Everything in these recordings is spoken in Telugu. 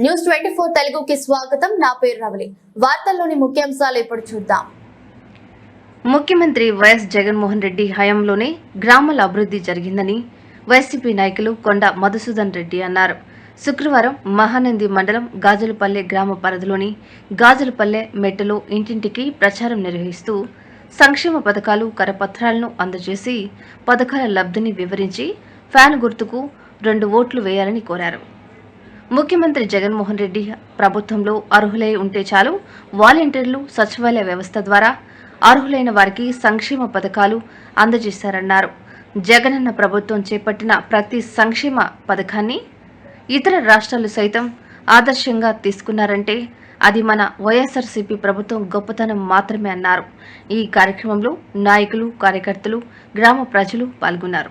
న్యూస్ ట్వంటీ ఫోర్ తెలుగుకి స్వాగతం. నా పేరు రవలి. వార్తల్లోని ముఖ్యాంశాలు ఇప్పుడు చూద్దాం. ముఖ్యమంత్రి వైఎస్ జగన్మోహన్ రెడ్డి హయాంలోనే గ్రామాల అభివృద్ధి జరిగిందని వైసీపీ నాయకులు కొండ మధుసూదన్ రెడ్డి అన్నారు. శుక్రవారం మహానంది మండలం గాజులపల్లె గ్రామ పరిధిలోని గాజులపల్లె మెట్టలో ఇంటింటికి ప్రచారం నిర్వహిస్తూ సంక్షేమ పథకాలు కరపత్రాలను అందజేసి పథకాల లబ్ధిని వివరించి ఫ్యాన్ గుర్తుకు రెండు ఓట్లు వేయాలని కోరారు. ముఖ్యమంత్రి జగన్మోహన్ రెడ్డి ప్రభుత్వంలో అర్హులై ఉంటే చాలు వాలంటీర్లు సచివాలయ వ్యవస్థ ద్వారా అర్హులైన వారికి సంక్షేమ పథకాలు అందజేశారన్నారు. జగనన్న ప్రభుత్వం చేపట్టిన ప్రతి సంక్షేమ పథకాన్ని ఇతర రాష్ట్రాలు సైతం ఆదర్శంగా తీసుకున్నారంటే అది మన వైఎస్ఆర్సీపీ ప్రభుత్వం గొప్పతనం మాత్రమే అన్నారు. ఈ కార్యక్రమంలో నాయకులు కార్యకర్తలు గ్రామ ప్రజలు పాల్గొన్నారు.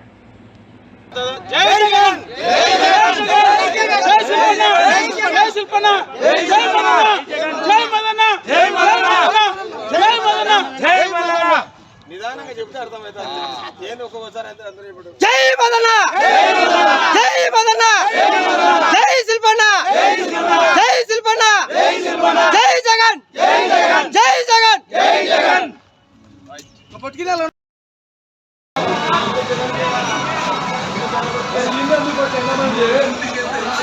జై జగన్ జై శిల్పన్న జై శిల్పన్న జై మదన్న జై మదన్న జై మదన్న నిదానంగా చెప్తే అర్థమవుతుంది. ఏంది ఒక్కొక్కసారి అయితే అందరూ ఇప్పుడు? జై మదన్న జై మదన్న జై శిల్పన్న జై శిల్పన్న జై జగన్! జై జగన్! జై జగన్ జై జగన్